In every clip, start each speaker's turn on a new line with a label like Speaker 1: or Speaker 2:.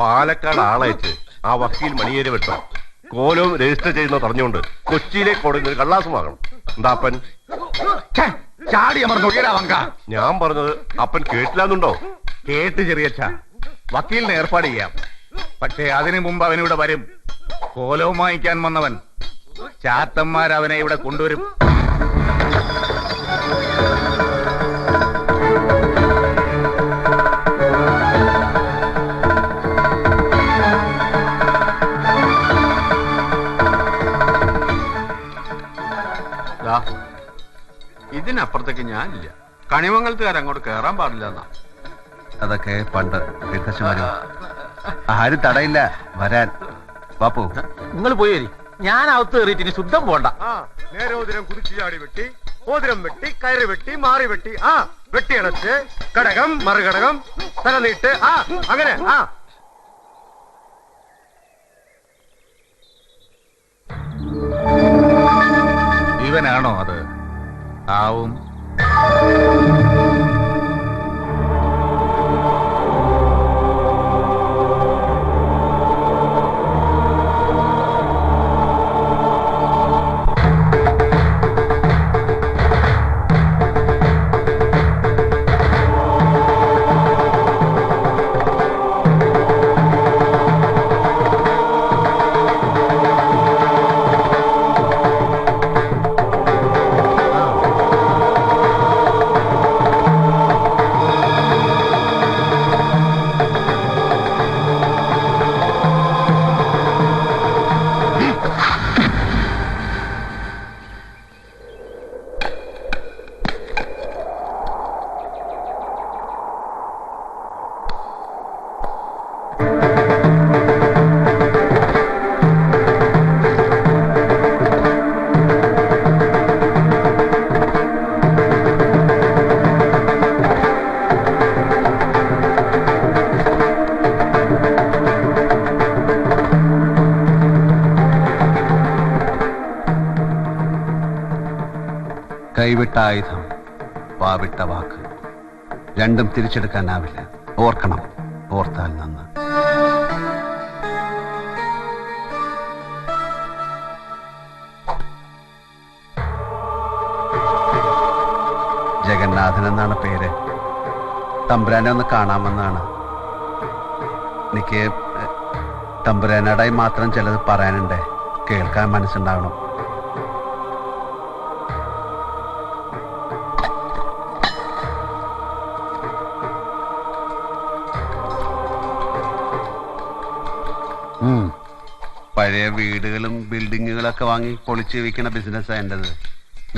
Speaker 1: പാലക്കാട് ആളയച്ച് ആ വക്കീൽ മണിയേരെ വെട്ടം. കോലവും രജിസ്റ്റർ ചെയ്യുന്ന പറഞ്ഞുകൊണ്ട് കൊച്ചിയിലേക്ക് കൊടുക്കുന്ന കള്ളാസ് എന്താപ്പൻ എന്താ
Speaker 2: ചാടി
Speaker 1: ഞാൻ പറഞ്ഞത് അപ്പൻ കേട്ടില്ലാന്നുണ്ടോ?
Speaker 2: കേട്ട് ചെറിയച്ഛ. വക്കീലിന് ഏർപ്പാട് ചെയ്യാം. പക്ഷേ അതിനു മുമ്പ് അവനിവിടെ വരും. കോലവും വാങ്ങിക്കാൻ വന്നവൻ ചാത്തന്മാരവനെ ഇവിടെ കൊണ്ടുവരും.
Speaker 3: ഇതിനപ്പുറത്തേക്ക് ഞാനില്ല. കണിമംഗലത്തുകാർ അങ്ങോട്ട് കയറാൻ പാടില്ല എന്നാ
Speaker 4: അതൊക്കെ പണ്ട് ദീർഘശമാരും ആരും തടയില്ല വരാൻ. ബാപ്പു
Speaker 5: നിങ്ങൾ പോയി വരി ഞാൻ അകത്ത് കയറിയിട്ട് ഇനി ശുദ്ധം പോണ്ട.
Speaker 1: നേരോതിരം കുതിച്ചു ചാടി വെട്ടി. മോതിരം വെട്ടി കയറ് വെട്ടി മാറി വെട്ടി ആ വെട്ടി അണച്ച് കടകം മറുകടകം തല നീട്ട് ആ അങ്ങനെ ആ.
Speaker 2: ഇവനാണോ അത്? ആവും.
Speaker 4: കൈവിട്ട ആയുധം പാവിട്ട വാക്ക്. രണ്ടും തിരിച്ചെടുക്കാനാവില്ല. ഓർക്കണം. ഓർത്താൽ നന്ന്. ജഗന്നാഥൻ എന്നാണ് പേര്. തമ്പുരാനെ ഒന്ന് കാണാമെന്നാണ്. എനിക്ക് തമ്പുരാനോടായി മാത്രം ചിലത് പറയാനുണ്ട്. കേൾക്കാൻ മനസ്സുണ്ടാവണം. പഴയ വീടുകളും ബിൽഡിങ്ങുകളൊക്കെ വാങ്ങി പൊളിച്ച് വിൽക്കുന്ന ബിസിനസ്സാണ് എന്റെത്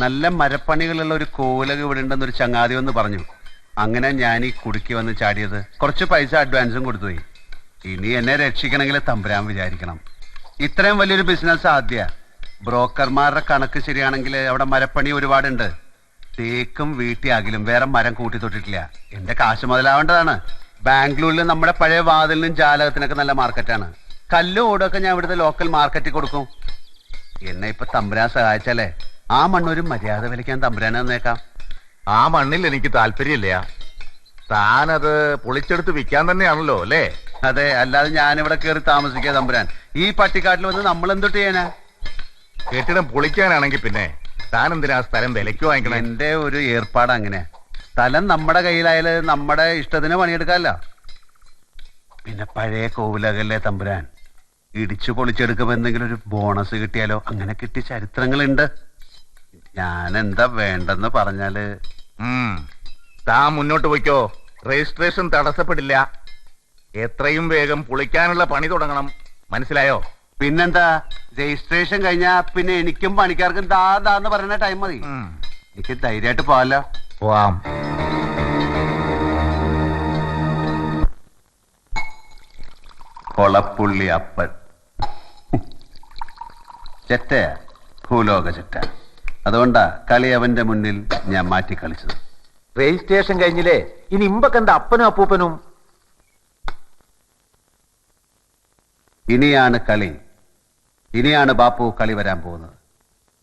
Speaker 4: നല്ല മരപ്പണികളുള്ള ഒരു കോലക ഇവിടെ ഉണ്ടെന്നൊരു ചങ്ങാതി വന്ന് പറഞ്ഞു. അങ്ങനെ ഞാൻ ഈ കുടുക്കി വന്ന് ചാടിയത് കുറച്ച് പൈസ അഡ്വാൻസും കൊടുത്തുപോയി ഇനി എന്നെ രക്ഷിക്കണമെങ്കിൽ തമ്പുരാൻ വിചാരിക്കണം. ഇത്രയും വലിയൊരു ബിസിനസ് ആദ്യ. ബ്രോക്കർമാരുടെ കണക്ക് ശരിയാണെങ്കിൽ അവിടെ മരപ്പണി ഒരുപാടുണ്ട്. തേക്കും വീട്ടിയാകിലും വേറെ മരം കൂട്ടി തൊട്ടിട്ടില്ല. എന്റെ കാശ് മുതലാവേണ്ടതാണ്. ബാംഗ്ലൂരിൽ നമ്മുടെ പഴയ വാതിലിനും ജാലകത്തിനൊക്കെ നല്ല മാർക്കറ്റാണ് കല്ലും ഓടൊക്കെ ഞാൻ ഇവിടുത്തെ ലോക്കൽ മാർക്കറ്റിൽ കൊടുക്കും. എന്നെ ഇപ്പൊ തമ്പുരാൻ സഹായിച്ചാലേ? ആ മണ്ണൊരു മര്യാദ വിലക്കാൻ തമ്പുരാനെ തന്നേക്കാം.
Speaker 2: ആ മണ്ണിൽ എനിക്ക് താല്പര്യമില്ല. താനത് പൊളിച്ചെടുത്ത് വിൽക്കാൻ തന്നെയാണല്ലോ അല്ലേ?
Speaker 4: അതെ അല്ലാതെ ഞാനിവിടെ കയറി താമസിക്കുക തമ്പുരാൻ. ഈ പട്ടിക്കാട്ടിൽ വന്ന് നമ്മൾ എന്തൊട്ട് ചെയ്യാനാ?
Speaker 2: കെട്ടിടം പൊളിക്കാനാണെങ്കിൽ പിന്നെ താൻ എന്തിനാ സ്ഥലം വിലയ്ക്ക് വാങ്ങിക്കണം?
Speaker 4: എന്റെ ഒരു ഏർപ്പാട് അങ്ങനെ. സ്ഥലം നമ്മുടെ കയ്യിലായാലും നമ്മുടെ ഇഷ്ടത്തിന് പണിയെടുക്കാമല്ലോ പിന്നെ പഴയ കോവിലകല്ലേ തമ്പുരാൻ? ഇടിച്ചു പൊളിച്ചെടുക്കുമ്പോ എന്തെങ്കിലും ഒരു ബോണസ് കിട്ടിയാലോ? അങ്ങനെ കിട്ടിയ ചരിത്രങ്ങളുണ്ട്. ഞാൻ എന്താ വേണ്ടെന്ന് പറഞ്ഞാൽ?
Speaker 2: താ താൻ മുന്നോട്ട് പോയിക്കോ. രജിസ്ട്രേഷൻ തടസ്സപ്പെടില്ല. എത്രയും വേഗം പൊളിക്കാനുള്ള പണി തുടങ്ങണം. മനസ്സിലായോ?
Speaker 4: പിന്നെന്താ? രജിസ്ട്രേഷൻ കഴിഞ്ഞാ പിന്നെ എനിക്കും പണിക്കാർക്കും ദാ ദാന്ന് പറയുന്ന ടൈം മതി. എനിക്ക് ധൈര്യമായിട്ട് പോവാലോ
Speaker 2: പോവാം.
Speaker 4: കൊളപ്പുള്ളി അപ്പൻ. ചെറ്റ ഭൂലോക ചെറ്റ. അതുകൊണ്ടാ കളി അവന്റെ മുന്നിൽ ഞാൻ മാറ്റി കളിച്ചത്.
Speaker 5: രജിസ്ട്രേഷൻ കഴിഞ്ഞില്ലേ? ഇനി ഇമ്പക്കെന്താ അപ്പനും അപ്പൂപ്പനും?
Speaker 4: ഇനിയാണ് കളി. ഇനിയാണ് ബാപ്പു കളി വരാൻ പോകുന്നത്.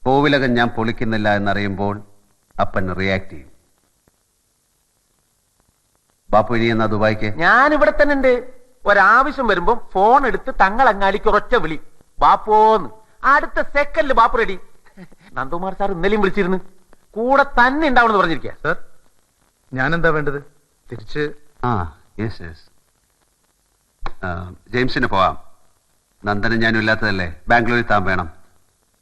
Speaker 4: കോവിലകം ഞാൻ പൊളിക്കുന്നില്ല എന്നറിയുമ്പോൾ അപ്പൻ റിയാക്ട് ചെയ്യും. ബാപ്പു ഇനി എന്നാ ദുബായിക്ക്?
Speaker 5: ഞാൻ ഇവിടെ തന്നെ ഉണ്ട് ഒരാവശ്യം വരുമ്പോ ഫോൺ എടുത്ത് തങ്ങളങ്ങാടിക്ക് ഒരൊറ്റ വിളി. ബാപ്പോന്ന് അടുത്ത സെക്കൻഡിൽ ബാപ്പു റെഡി നന്ദകുമാർ സാർ ഇന്നലെയും വിളിച്ചിരുന്നു. കൂടെ തന്നെ ഉണ്ടാവണമെന്ന് പറഞ്ഞിരിക്കുക
Speaker 6: സർ ഞാൻ എന്താ വേണ്ടത്? തിരിച്ച്?
Speaker 4: ആ യെസ് യെസ് ജെയിംസിന് പോവാം. നന്ദനും ഞാനും ഇല്ലാത്തതല്ലേ? ബാംഗ്ലൂരിൽ താൻ വേണം.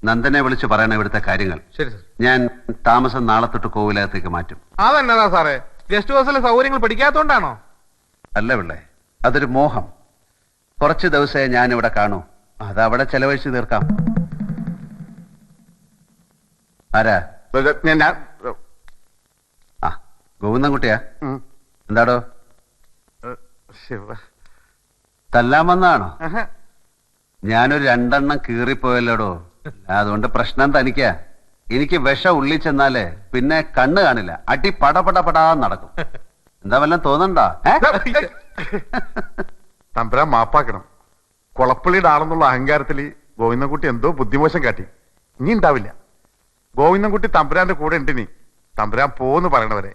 Speaker 4: നന്ദനെ വിളിച്ച് പറയണം ഇവിടുത്തെ കാര്യങ്ങൾ.
Speaker 6: ശരി സർ
Speaker 4: ഞാൻ താമസം നാളെ തൊട്ട് കോവിലകത്തേക്ക് മാറ്റും.
Speaker 2: അതെന്നതാ സാറേ? ഗസ്റ്റ് ഹൗസിലെ സൗകര്യങ്ങൾ പഠിക്കാത്തോണ്ടാണോ
Speaker 4: അല്ല പിള്ളേ അതൊരു മോഹം. കുറച്ച് ദിവസമേ ഞാൻ ഇവിടെ കാണൂ. അതവിടെ ചെലവഴിച്ച് തീർക്കാം. ആരാ?
Speaker 2: ഞാൻ
Speaker 4: ആ ഗോവിന്ദൻകുട്ടിയാ. എന്താടോ?
Speaker 2: ശിവ.
Speaker 4: തല്ലാൻ വന്നാണോ. ഞാനൊരു രണ്ടെണ്ണം കീറിപ്പോയല്ലോടോ? അതുകൊണ്ട് പ്രശ്നം തനിക്കാ. എനിക്ക് വിഷം ഉള്ളിൽ ചെന്നാലേ പിന്നെ കണ്ണ് കാണില്ല. അടി പടപട പടാ നടക്കും. എന്താ വല്ലതും തോന്നണ്ടാ?
Speaker 7: തമ്പുരാൻ മാപ്പാക്കണം. കൊളപ്പള്ളിയുടെ ആളെന്നുള്ള അഹങ്കാരത്തിൽ ഗോവിന്ദൻകുട്ടി എന്തോ ബുദ്ധിമോശം കാട്ടി. ഇനി ഉണ്ടാവില്ല. ഗോവിന്ദൻകുട്ടി തമ്പുരാന്റെ കൂടെ ഉണ്ട് നീ തമ്പുരാൻ പോന്ന് പറയണവരെ.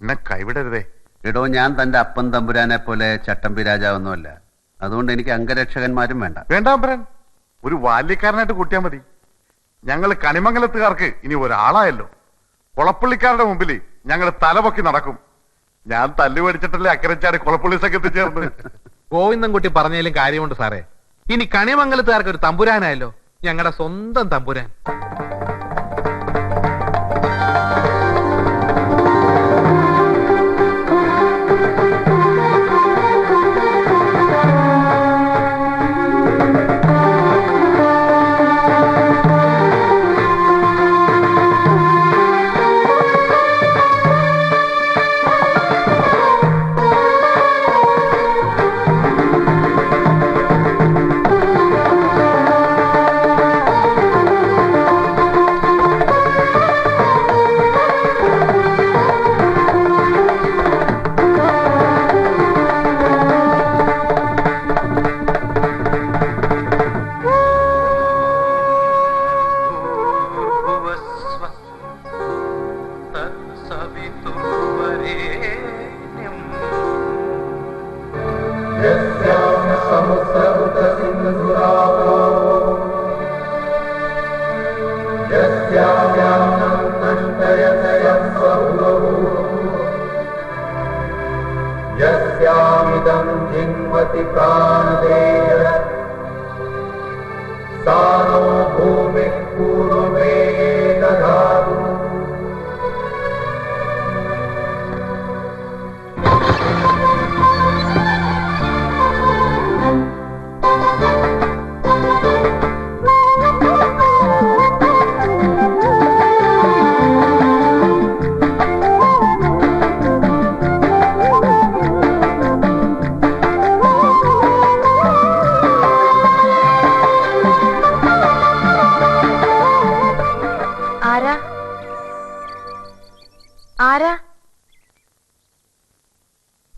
Speaker 7: എന്നെ കൈവിടരുതേ.
Speaker 4: എടോ ഞാൻ തന്റെ അപ്പൻ തമ്പുരാനെ പോലെ ചട്ടമ്പി രാജാവൊന്നുമല്ല. അതുകൊണ്ട് എനിക്ക് അംഗരക്ഷകന്മാരും വേണ്ട.
Speaker 7: വേണ്ട തമ്പുരാൻ. ഒരു ബാല്യക്കാരനായിട്ട് കൂട്ടിയാൽ മതി. ഞങ്ങൾ കണിമംഗലത്തുകാർക്ക് ഇനി ഒരാളായല്ലോ. കുളപ്പള്ളിക്കാരുടെ മുമ്പിൽ ഞങ്ങൾ തലപൊക്കി നടക്കും. ഞാൻ തല്ലു മേടിച്ചിട്ടല്ലേ അക്കരച്ചാടി കുളപ്പള്ളി സംഘത്തിൽ ചേർന്ന്
Speaker 6: ഗോവിന്ദൻകുട്ടി പറഞ്ഞതിലും കാര്യമുണ്ട് സാറേ. ഇനി കണിമംഗലത്തുകാർക്ക് ഒരു തമ്പുരാനായല്ലോ. ഞങ്ങളുടെ സ്വന്തം തമ്പുരാൻ.
Speaker 8: पिता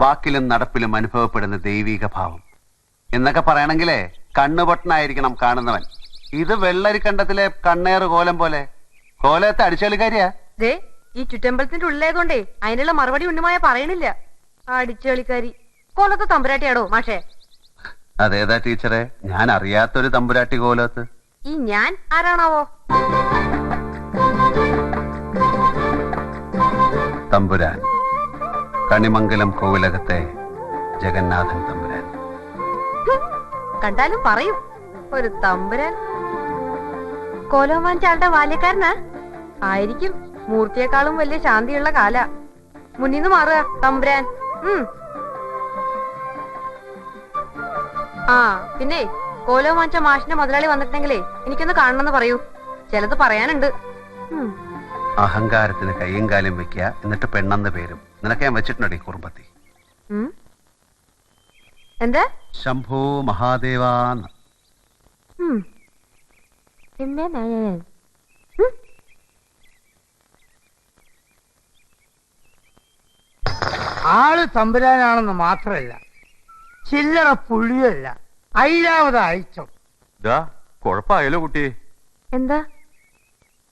Speaker 4: വാക്കിലും നടപ്പിലും അനുഭവപ്പെടുന്ന ദൈവിക ഭാവം. എന്നൊക്കെ പറയണെങ്കിലേ കണ്ണുപൊട്ടനായിരിക്കണം കാണുന്നവൻ. ഇത് വെള്ളരിക്കണ്ടത്തിലെ കണ്ണേറ് കോലം പോലെ. കോലത്തെ അടിച്ചളിക്കാരിയാ
Speaker 8: ദേ ഈ ചുറ്റമ്പലത്തിന്റെ ഉള്ളിലേതുകൊണ്ടേ അതിനുള്ള മറുപടി ഉണ്ണിമായ പറയണില്ല. അടിച്ചളിക്കാരി കോലത്ത് തമ്പുരാട്ടിയാടോ മാഷേ?
Speaker 4: അതേതാ ടീച്ചറെ? ഞാൻ അറിയാത്തൊരു തമ്പുരാട്ടി കോലത്ത്.
Speaker 8: ഈ ഞാൻ ആരാണാവോ?
Speaker 4: തമ്പുരാൻ. കണിമംഗലം കോവിലകത്തെ ജഗന്നാഥൻ തമ്പുരാൻ.
Speaker 8: കണ്ടാലും പറയും ഒരു തമ്പുരാൻ. കോലോമാൻ ചാളുടെ ബാല്യക്കാരനാ? ആയിരിക്കും മൂർത്തിയെക്കാളും വലിയ ശാന്തിയുള്ള കാല. മുന്നിന്ന് മാറുക തമ്പുരാൻ. ഉം. ആ പിന്നെ കോലോ വാങ്ങിച്ച മാഷിന്റെ മുതലാളി വന്നിട്ടുണ്ടെങ്കിലേ എനിക്കൊന്ന് കാണണമെന്ന് പറയൂ. ചിലത് പറയാനുണ്ട്.
Speaker 4: അഹങ്കാരത്തിന് കൈയും കാലും വെക്കുക എന്നിട്ട് പെണ്ണെന്ന് പേരും. നിനക്ക് ഞാൻ വെച്ചിട്ടുണ്ടോ കുറുമ്പത്തി.
Speaker 8: എന്താ?
Speaker 4: ശംഭോ മഹാദേവാന്ന്.
Speaker 9: ആൾ തമ്പുരാനാണെന്ന് മാത്രമല്ല ചില്ലറ പുള്ളിയല്ല അയ്യാവത അയച്ചോ.
Speaker 3: ഇതാ കുഴപ്പമായല്ലോ കുട്ടി.
Speaker 8: എന്താ?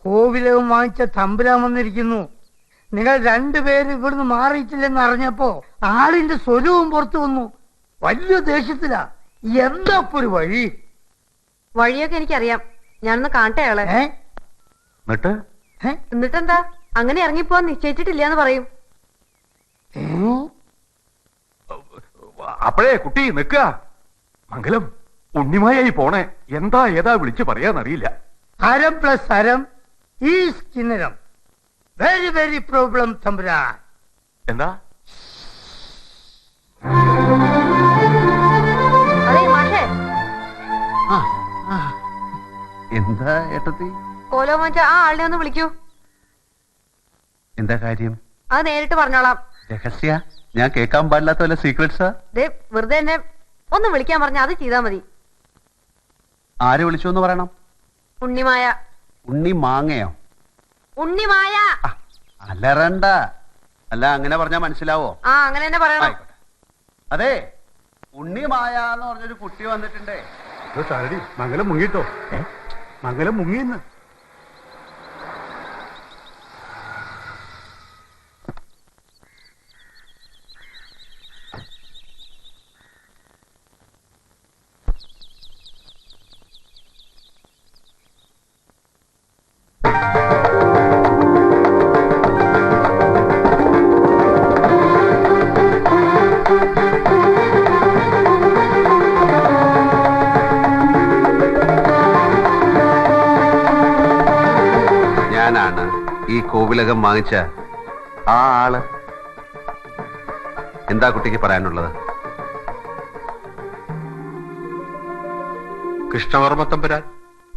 Speaker 9: കോവിലകം വാങ്ങിച്ച തമ്പുരാൻ വന്നിരിക്കുന്നു. നിങ്ങൾ രണ്ടുപേരും ഇവിടുന്ന് മാറിയിട്ടില്ലെന്ന് അറിഞ്ഞപ്പോ ആളിന്റെ സ്വരവും പുറത്തു വന്നു. വലിയ ദേഷ്യത്തിലാ. എന്താ ഒരു വഴി?
Speaker 8: വഴിയൊക്കെ എനിക്കറിയാം. ഞാനൊന്ന് കാണട്ടെ അയാളെ?
Speaker 3: എന്നിട്ട്?
Speaker 8: എന്നിട്ടെന്താ? അങ്ങനെ ഇറങ്ങിപ്പോവാൻ നിശ്ചയിച്ചിട്ടില്ല എന്ന് പറയും.
Speaker 9: അപ്പഴേ
Speaker 2: അപ്പോഴേ കുട്ടി നിക്ക മംഗലം ഉണ്ണിമായായി പോണേ. എന്താ ഏതാ വിളിച്ചു പറയാന്നറിയില്ല.
Speaker 9: ഹരം പ്ലസ് ഹരം ഈ കിന്നരം വെരി വെരി പ്രോബ്ലം തമ്പുരാൻ
Speaker 2: എന്താ?
Speaker 4: എന്താ ഏട്ടത്തി?
Speaker 8: കോലോ മറ്റ ആ ആളിനെ ഒന്ന് വിളിക്കൂ.
Speaker 4: എന്താ കാര്യം?
Speaker 8: അത് നേരിട്ട് പറഞ്ഞോളാം.
Speaker 4: രഹസ്യ? ഞാൻ കേൾക്കാൻ പാടില്ലാത്ത വല്ല സീക്രട്സാ
Speaker 8: ദേ വെറുതെ എന്നെ ഒന്ന് വിളിക്കാൻ പറഞ്ഞ അത് ചെയ്താ മതി.
Speaker 4: ആര് വിളിച്ചു എന്ന് പറയണം?
Speaker 8: ഉണ്ണിമായ.
Speaker 4: ഉണ്ണി മാങ്ങയോ?
Speaker 8: ഉണ്ണിമായ.
Speaker 4: അലറണ്ട. അല്ല അങ്ങനെ പറഞ്ഞാ മനസ്സിലാവോ?
Speaker 8: ആ അങ്ങനെ തന്നെ പറയണം.
Speaker 4: അതെ ഉണ്ണി മായ എന്ന് പറഞ്ഞൊരു കുട്ടി വന്നിട്ടുണ്ടേ.
Speaker 1: മംഗലം മുങ്ങിട്ടോ? മംഗലം മുങ്ങിന്ന്
Speaker 4: ഞാനാണ് ഈ കോവിലകം വാങ്ങിച്ച ആ ആൾ. എന്താ കുട്ടിക്ക് പറയാനുള്ളത്?
Speaker 3: കൃഷ്ണവർമ്മ തമ്പുരാൻ.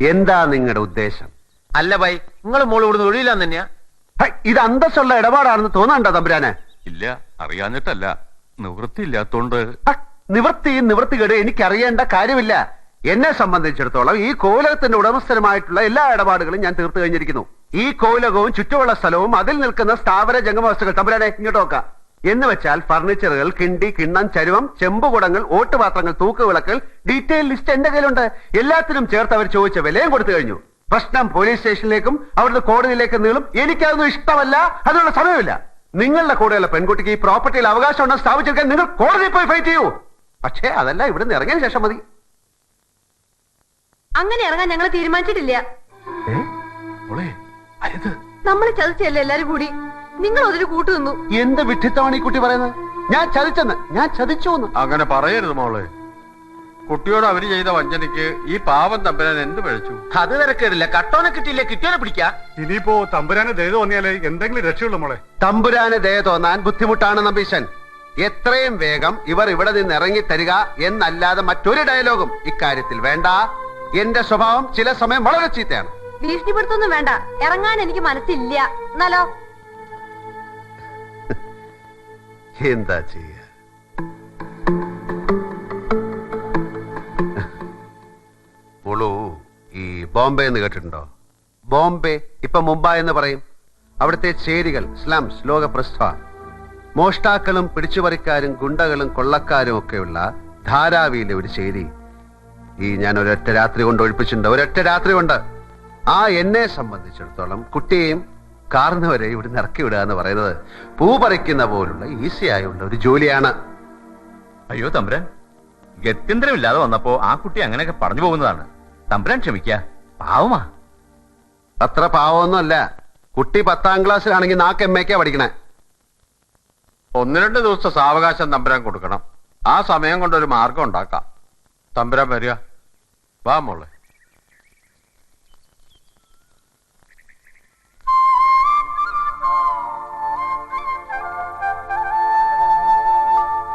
Speaker 4: എന്താ നിങ്ങളുടെ ഉദ്ദേശം?
Speaker 5: അല്ല ബൈ നിങ്ങൾ മോൾ ഇവിടുന്ന് ഒഴിയില്ലാന്ന് തന്നെയാ.
Speaker 4: ഹൈ, ഇത് അന്തസ്സുള്ള ഇടപാടാണെന്ന് തോന്നണ്ട തമ്പുരാനെ?
Speaker 3: ഇല്ല അറിയാഞ്ഞിട്ടല്ല. നിവൃത്തിയില്ലാത്തോണ്ട്.
Speaker 4: ഹ, നിവൃത്തിയും എനിക്ക് അറിയേണ്ട കാര്യമില്ല. എന്നെ സംബന്ധിച്ചിടത്തോളം ഈ കോലകത്തിന്റെ ഉടമസ്ഥനുമായിട്ടുള്ള എല്ലാ ഇടപാടുകളും ഞാൻ തീർത്തു കഴിഞ്ഞിരിക്കുന്നു. ഈ കോലകവും ചുറ്റുമുള്ള സ്ഥലവും അതിൽ നിൽക്കുന്ന സ്ഥാപന ജംഗമവസ്തുക്കൾ തമ്പുരാനെ ഇങ്ങോട്ട് നോക്കാം. എന്ന് വെച്ചാൽ ഫർണിച്ചറുകൾ കിണ്ടി കിണ്ണം ചരുവം ചെമ്പുകുടങ്ങൾ ഓട്ടുപാത്രങ്ങൾ തൂക്കുവിളക്കൽ ഡീറ്റെയിൽ ലിസ്റ്റ് എന്റെ കയ്യിലുണ്ട്. എല്ലാത്തിനും ചേർത്ത് അവർ ചോദിച്ച വിലയും കൊടുത്തു കഴിഞ്ഞു. പ്രശ്നം പോലീസ് സ്റ്റേഷനിലേക്കും അവിടുന്ന് കോടതിയിലേക്കും നീളും. എനിക്കതൊന്നും ഇഷ്ടമല്ല. അതിനുള്ള സമയമില്ല. നിങ്ങളുടെ കൂടെയുള്ള പെൺകുട്ടിക്ക് ഈ പ്രോപ്പർട്ടിയിൽ അവകാശം ഉണ്ടെന്ന് സ്ഥാപിച്ചെടുക്കാൻ നിങ്ങൾ കോടതിയിൽ പോയി ഫൈറ്റ് ചെയ്യൂ. പക്ഷേ അതല്ല ഇവിടുന്ന് ഇറങ്ങിയ ശേഷം മതി.
Speaker 8: അങ്ങനെ ഇറങ്ങാൻ ഞങ്ങൾ തീരുമാനിച്ചിട്ടില്ല. നമ്മൾ ചതിച്ചല്ലേ എല്ലാരും കൂടി? നിങ്ങൾ അതിന് കൂട്ടു നിന്നു.
Speaker 4: എന്ത് വിഡ്ഢിത്തമാണ് ഈ കുട്ടി പറയുന്നത്? ഞാൻ ചതിച്ചെന്ന്. ഞാൻ ചതിച്ചു
Speaker 3: അങ്ങനെ പറയരുത് മോളെ. കുട്ടിയോട് അവർ ചെയ്ത വഞ്ചനയ്ക്ക് ഈ പാവം തമ്പുരാൻ എന്ത് പഴിച്ചു?
Speaker 5: അത് തിരക്കേടില്ല കട്ടോനെ കിട്ടിയില്ല? കിട്ടിയോനെ പിടിക്കാ.
Speaker 1: ഇനിയിപ്പോ തമ്പുരാനെ ദയ തോന്നിയാലേ എന്തെങ്കിലും രക്ഷയുള്ളൂ മോളെ.
Speaker 4: തമ്പുരാന് ദയ തോന്നാൻ ബുദ്ധിമുട്ടാണ് നമ്പീശൻ. എത്രയും വേഗം ഇവർ ഇവിടെ നിന്ന് ഇറങ്ങി തരിക എന്നല്ലാതെ മറ്റൊരു ഡയലോഗും ഇക്കാര്യത്തിൽ വേണ്ട. എന്റെ സ്വഭാവം ചില സമയം വളരെ ചീത്തയാണ്.
Speaker 8: ഭീഷണിപ്പെടുത്തൊന്നും വേണ്ട. ഇറങ്ങാൻ എനിക്ക് മനസ്സില്ല. എന്നാലോ?
Speaker 4: എന്താ ചെയ്യ? ഉളു ഈ ബോംബെ എന്ന് കേട്ടിട്ടുണ്ടോ? ബോംബെ ഇപ്പൊ മുംബൈ എന്ന് പറയും. അവിടുത്തെ ചേരികൾ സ്ലംസ് ലോക പ്രസ്ഥ മോഷ്ടാക്കളും പിടിച്ചുപറിക്കാരും ഗുണ്ടകളും കൊള്ളക്കാരും ഒക്കെയുള്ള ധാരാവിയിലെ ഒരു ചേരി. ഈ ഞാൻ ഒരൊറ്റ രാത്രി കൊണ്ട് ഒഴിപ്പിച്ചിട്ടുണ്ട്. ഒരൊറ്റ രാത്രി കൊണ്ട്. ആ എന്നെ സംബന്ധിച്ചിടത്തോളം കുട്ടിയെയും കാർന്നവരെ ഇവിടുന്ന് ഇറക്കി വിടുക എന്ന് പറയുന്നത് പൂ പറിക്കുന്ന പോലുള്ള ഈസി ആയുള്ള ഒരു ജോലിയാണ്.
Speaker 2: അയ്യോ തമ്പുരാൻ. ഗത്യന്തരമില്ലാതെ വന്നപ്പോ ആ കുട്ടി അങ്ങനെയൊക്കെ പറഞ്ഞു പോകുന്നതാണ്. തമ്പുരാൻ ക്ഷമിക്ക. പാവമാ.
Speaker 4: അത്ര പാവമൊന്നുമല്ല. കുട്ടി പത്താം ക്ലാസ്സിലാണെങ്കിൽ നാക്ക് എം എക്കാ പഠിക്കണേ.
Speaker 3: ഒന്ന് രണ്ട് ദിവസത്തെ സാവകാശം തമ്പുരാൻ കൊടുക്കണം. ആ സമയം കൊണ്ട് ഒരു മാർഗം ഉണ്ടാക്കാം. തമ്പുരാൻ വരിക. വാ മോളെ.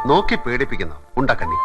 Speaker 4: നോക്കി പേടിപ്പിക്കുന്നു. ഉണ്ടക്കണ്ണി